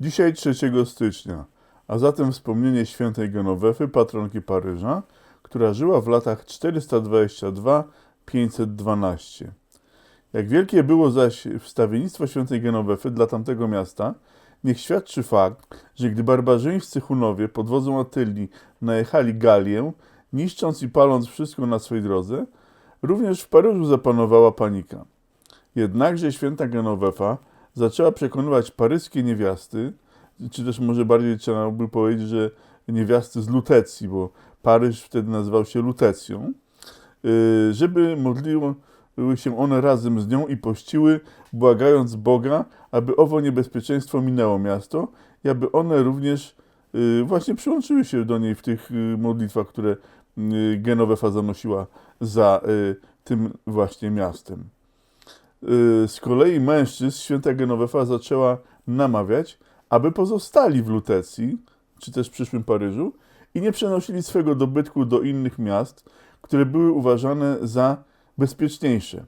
Dzisiaj 3 stycznia, a zatem wspomnienie świętej Genowefy, patronki Paryża, która żyła w latach 422-512. Jak wielkie było zaś wstawiennictwo świętej Genowefy dla tamtego miasta, niech świadczy fakt, że gdy barbarzyńscy Hunowie pod wodzą Attylii najechali Galię, niszcząc i paląc wszystko na swej drodze, również w Paryżu zapanowała panika. Jednakże święta Genowefa zaczęła przekonywać paryskie niewiasty, czy też może bardziej trzeba by powiedzieć, że niewiasty z Lutecji, bo Paryż wtedy nazywał się Lutecją, y, żeby modliły się one razem z nią i pościły, błagając Boga, aby owo niebezpieczeństwo minęło miasto i aby one również y, właśnie przyłączyły się do niej w tych y, modlitwach, które Genowefa zanosiła za tym właśnie miastem. Z kolei mężczyzn święta Genowefa zaczęła namawiać, aby pozostali w Lutecji, czy też w przyszłym Paryżu, i nie przenosili swego dobytku do innych miast, które były uważane za bezpieczniejsze.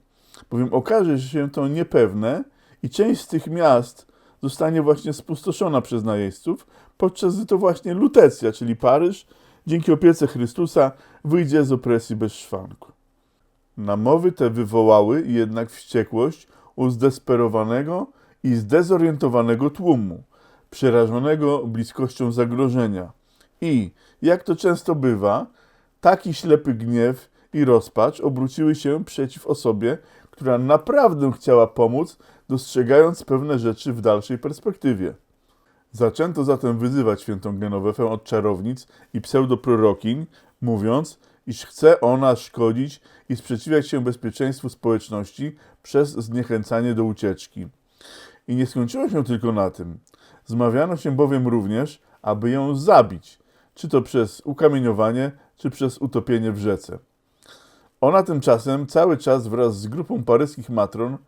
Bowiem okaże się to niepewne i część z tych miast zostanie właśnie spustoszona przez najeźdźców, podczas gdy to właśnie Lutecja, czyli Paryż, dzięki opiece Chrystusa wyjdzie z opresji bez szwanku. Namowy te wywołały jednak wściekłość u zdesperowanego i zdezorientowanego tłumu, przerażonego bliskością zagrożenia. I, jak to często bywa, taki ślepy gniew i rozpacz obróciły się przeciw osobie, która naprawdę chciała pomóc, dostrzegając pewne rzeczy w dalszej perspektywie. Zaczęto zatem wyzywać świętą Genowefę od czarownic i pseudoprorokiń, mówiąc, iż chce ona szkodzić i sprzeciwiać się bezpieczeństwu społeczności przez zniechęcanie do ucieczki. I nie skończyło się tylko na tym. Zmawiano się bowiem również, aby ją zabić, czy to przez ukamieniowanie, czy przez utopienie w rzece. Ona tymczasem cały czas wraz z grupą paryskich matron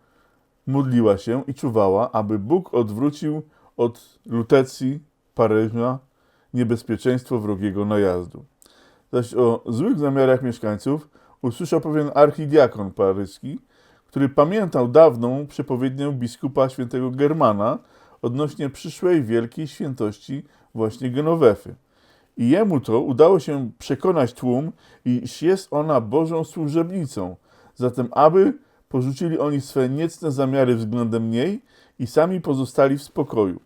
modliła się i czuwała, aby Bóg odwrócił od Lutecji, Paryża, niebezpieczeństwo wrogiego najazdu. Zaś o złych zamiarach mieszkańców usłyszał pewien archidiakon paryski, który pamiętał dawną przepowiednię biskupa świętego Germana odnośnie przyszłej wielkiej świętości właśnie Genowefy. I jemu to udało się przekonać tłum, iż jest ona Bożą służebnicą, zatem aby porzucili oni swe niecne zamiary względem niej i sami pozostali w spokoju.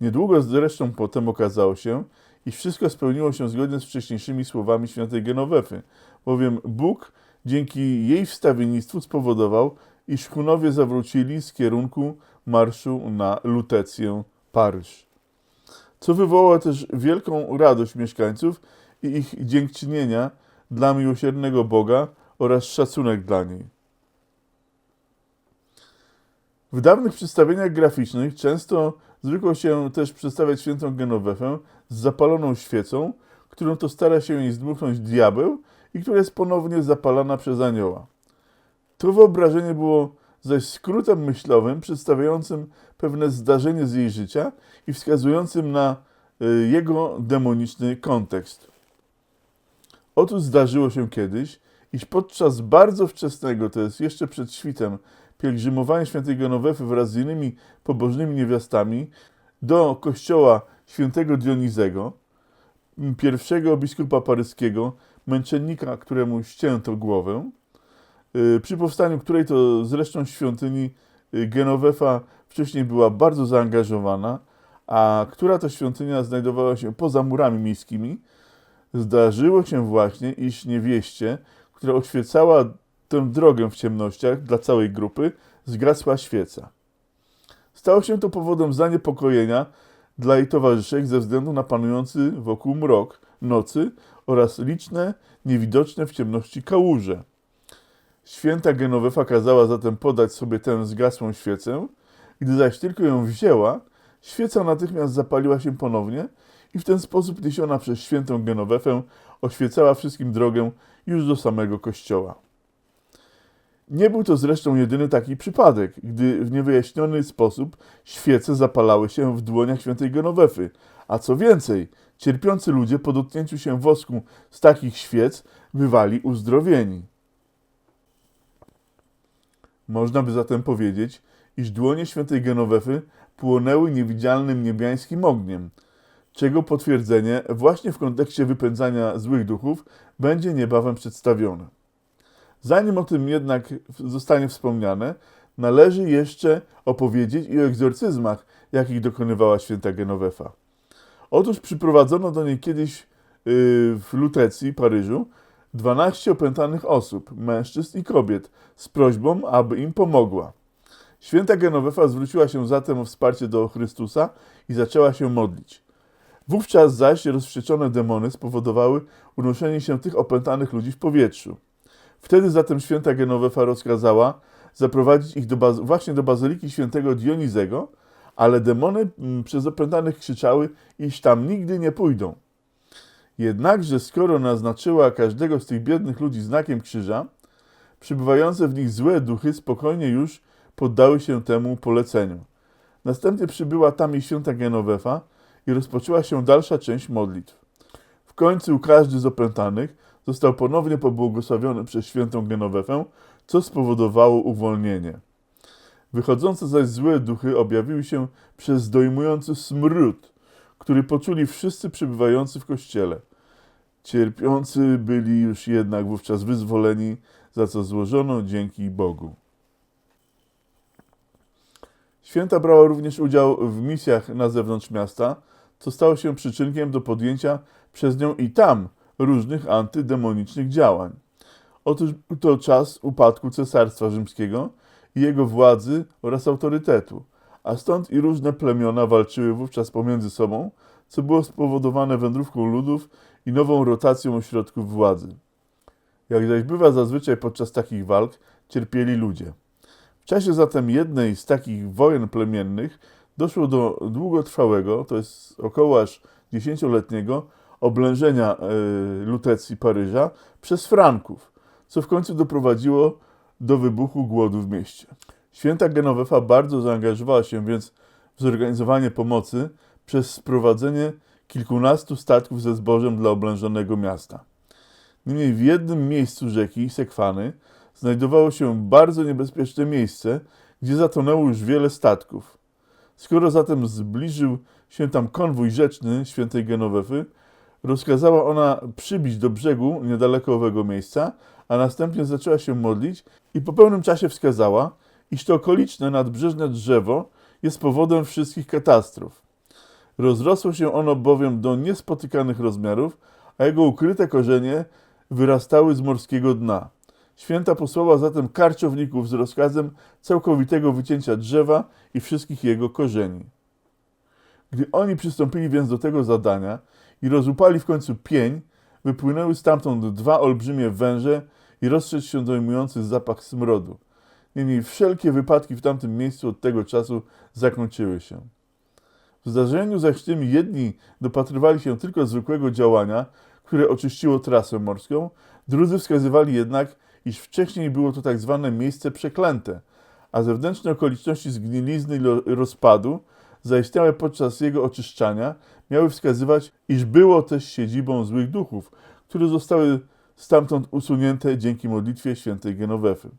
Niedługo zresztą potem okazało się, iż wszystko spełniło się zgodnie z wcześniejszymi słowami świętej Genowefy, bowiem Bóg dzięki jej wstawiennictwu spowodował, iż Hunowie zawrócili z kierunku marszu na Lutecję, Paryż. Co wywołało też wielką radość mieszkańców i ich dziękczynienia dla miłosiernego Boga oraz szacunek dla niej. W dawnych przedstawieniach graficznych często zwykło się też przedstawiać świętą Genowefę z zapaloną świecą, którą to stara się jej zdmuchnąć diabeł i która jest ponownie zapalana przez anioła. To wyobrażenie było zaś skrótem myślowym przedstawiającym pewne zdarzenie z jej życia i wskazującym na y, jego demoniczny kontekst. Otóż zdarzyło się kiedyś, iż podczas bardzo wczesnego, to jest jeszcze przed świtem, pielgrzymowania świętej Genowefy wraz z innymi pobożnymi niewiastami do kościoła świętego Dionizego, pierwszego biskupa paryskiego, męczennika, któremu ścięto głowę, y, przy powstaniu której to zresztą świątyni y, Genovefa wcześniej była bardzo zaangażowana, a która to świątynia znajdowała się poza murami miejskimi, zdarzyło się właśnie, iż niewieście, która oświecała tę drogę w ciemnościach dla całej grupy, zgasła świeca. Stało się to powodem zaniepokojenia dla jej towarzyszek ze względu na panujący wokół mrok nocy oraz liczne, niewidoczne w ciemności kałuże. Święta Genowefa kazała zatem podać sobie tę zgasłą świecę, gdy zaś tylko ją wzięła, świeca natychmiast zapaliła się ponownie i w ten sposób niesiona przez świętą Genowefę oświecała wszystkim drogę już do samego kościoła. Nie był to zresztą jedyny taki przypadek, gdy w niewyjaśniony sposób świece zapalały się w dłoniach świętej Genowefy, a co więcej, cierpiący ludzie po dotknięciu się wosku z takich świec bywali uzdrowieni. Można by zatem powiedzieć, iż dłonie świętej Genowefy płonęły niewidzialnym niebiańskim ogniem, czego potwierdzenie właśnie w kontekście wypędzania złych duchów będzie niebawem przedstawione. Zanim o tym jednak zostanie wspomniane, należy jeszcze opowiedzieć i o egzorcyzmach, jakich dokonywała święta Genovefa. Otóż przyprowadzono do niej kiedyś yy, w Lutecji, Paryżu, 12 opętanych osób, mężczyzn i kobiet, z prośbą, aby im pomogła. Święta Genovefa zwróciła się zatem o wsparcie do Chrystusa i zaczęła się modlić. Wówczas zaś rozwścieczone demony spowodowały unoszenie się tych opętanych ludzi w powietrzu. Wtedy zatem święta Genovefa rozkazała zaprowadzić ich do baz- właśnie do bazyliki świętego Dionizego, ale demony mm, przez opętanych krzyczały, iż tam nigdy nie pójdą. Jednakże skoro naznaczyła każdego z tych biednych ludzi znakiem krzyża, przybywające w nich złe duchy spokojnie już poddały się temu poleceniu. Następnie przybyła tam i święta Genovefa i rozpoczęła się dalsza część modlitw. W końcu każdy z opętanych został ponownie pobłogosławiony przez świętą Genowefę, co spowodowało uwolnienie. Wychodzące zaś złe duchy objawiły się przez dojmujący smród, który poczuli wszyscy przybywający w kościele. Cierpiący byli już jednak wówczas wyzwoleni, za co złożono dzięki Bogu. Święta brała również udział w misjach na zewnątrz miasta, co stało się przyczynkiem do podjęcia przez nią i tam różnych antydemonicznych działań. Otóż był to czas upadku Cesarstwa Rzymskiego i jego władzy oraz autorytetu, a stąd i różne plemiona walczyły wówczas pomiędzy sobą, co było spowodowane wędrówką ludów i nową rotacją ośrodków władzy. Jak zaś bywa zazwyczaj podczas takich walk, cierpieli ludzie. W czasie zatem jednej z takich wojen plemiennych doszło do długotrwałego, to jest około aż dziesięcioletniego, oblężenia y, Lutecji Paryża przez Franków, co w końcu doprowadziło do wybuchu głodu w mieście. Święta Genovefa bardzo zaangażowała się więc w zorganizowanie pomocy przez sprowadzenie kilkunastu statków ze zbożem dla oblężonego miasta. Niemniej w jednym miejscu rzeki Sekwany znajdowało się bardzo niebezpieczne miejsce, gdzie zatonęło już wiele statków. Skoro zatem zbliżył się tam konwój rzeczny świętej Genowefy, rozkazała ona przybić do brzegu niedaleko owego miejsca, a następnie zaczęła się modlić i po pełnym czasie wskazała, iż to okoliczne nadbrzeżne drzewo jest powodem wszystkich katastrof. Rozrosło się ono bowiem do niespotykanych rozmiarów, a jego ukryte korzenie wyrastały z morskiego dna. Święta posłała zatem karczowników z rozkazem całkowitego wycięcia drzewa i wszystkich jego korzeni. Gdy oni przystąpili więc do tego zadania i rozłupali w końcu pień, wypłynęły stamtąd dwa olbrzymie węże i rozszedł się dojmujący zapach smrodu. Niemniej wszelkie wypadki w tamtym miejscu od tego czasu zakończyły się. W zdarzeniu zaś tym jedni dopatrywali się tylko zwykłego działania, które oczyściło trasę morską, drudzy wskazywali jednak, iż wcześniej było to tak zwane miejsce przeklęte, a zewnętrzne okoliczności zgnilizny i rozpadu, zaistniałe podczas jego oczyszczania, miały wskazywać, iż było też siedzibą złych duchów, które zostały stamtąd usunięte dzięki modlitwie świętej Genowefy.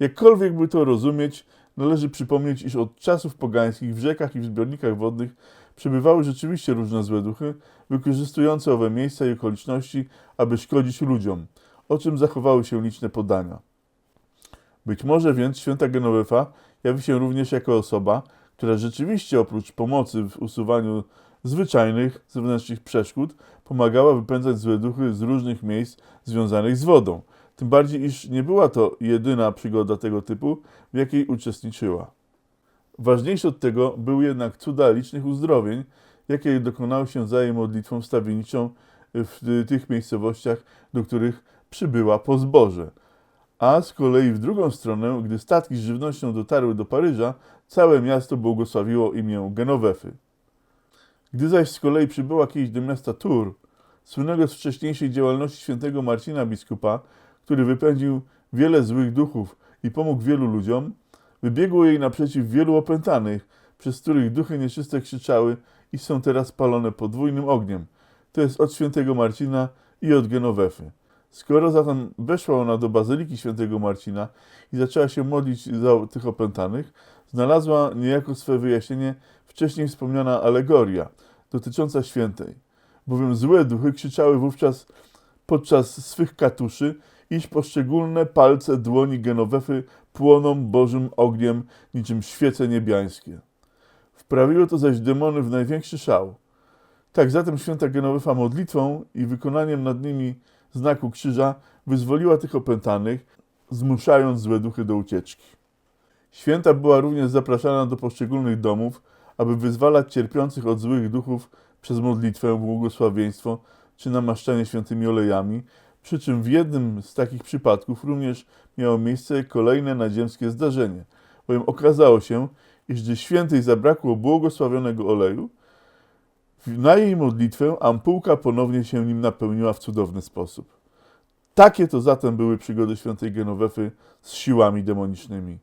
Jakkolwiek by to rozumieć, należy przypomnieć, iż od czasów pogańskich w rzekach i w zbiornikach wodnych przebywały rzeczywiście różne złe duchy, wykorzystujące owe miejsca i okoliczności, aby szkodzić ludziom, o czym zachowały się liczne podania. Być może więc święta Genovefa jawi się również jako osoba, która rzeczywiście oprócz pomocy w usuwaniu zwyczajnych zewnętrznych przeszkód pomagała wypędzać złe duchy z różnych miejsc związanych z wodą. Tym bardziej, iż nie była to jedyna przygoda tego typu, w jakiej uczestniczyła. Ważniejsze od tego były jednak cuda licznych uzdrowień, jakie dokonały się za jej modlitwą wstawienniczą w tych miejscowościach, do których przybyła po zboże. A z kolei w drugą stronę, gdy statki z żywnością dotarły do Paryża, całe miasto błogosławiło imię Genowefy. Gdy zaś z kolei przybyła kiedyś do miasta Tours, słynnego z wcześniejszej działalności świętego Marcina biskupa, który wypędził wiele złych duchów i pomógł wielu ludziom, wybiegło jej naprzeciw wielu opętanych, przez których duchy nieczyste krzyczały i są teraz palone podwójnym ogniem. To jest od świętego Marcina i od Genowefy. Skoro zatem weszła ona do bazyliki świętego Marcina i zaczęła się modlić za tych opętanych, znalazła niejako swe wyjaśnienie wcześniej wspomniana alegoria dotycząca świętej, bowiem złe duchy krzyczały wówczas podczas swych katuszy, iż poszczególne palce dłoni Genowefy płoną Bożym ogniem niczym świece niebiańskie. Wprawiło to zaś demony w największy szał. Tak zatem święta Genowefa modlitwą i wykonaniem nad nimi znaku krzyża wyzwoliła tych opętanych, zmuszając złe duchy do ucieczki. Święta była również zapraszana do poszczególnych domów, aby wyzwalać cierpiących od złych duchów przez modlitwę, błogosławieństwo czy namaszczanie świętymi olejami, przy czym w jednym z takich przypadków również miało miejsce kolejne nadziemskie zdarzenie, bowiem okazało się, iż gdy świętej zabrakło błogosławionego oleju, na jej modlitwę ampułka ponownie się nim napełniła w cudowny sposób. Takie to zatem były przygody świętej Genowefy z siłami demonicznymi.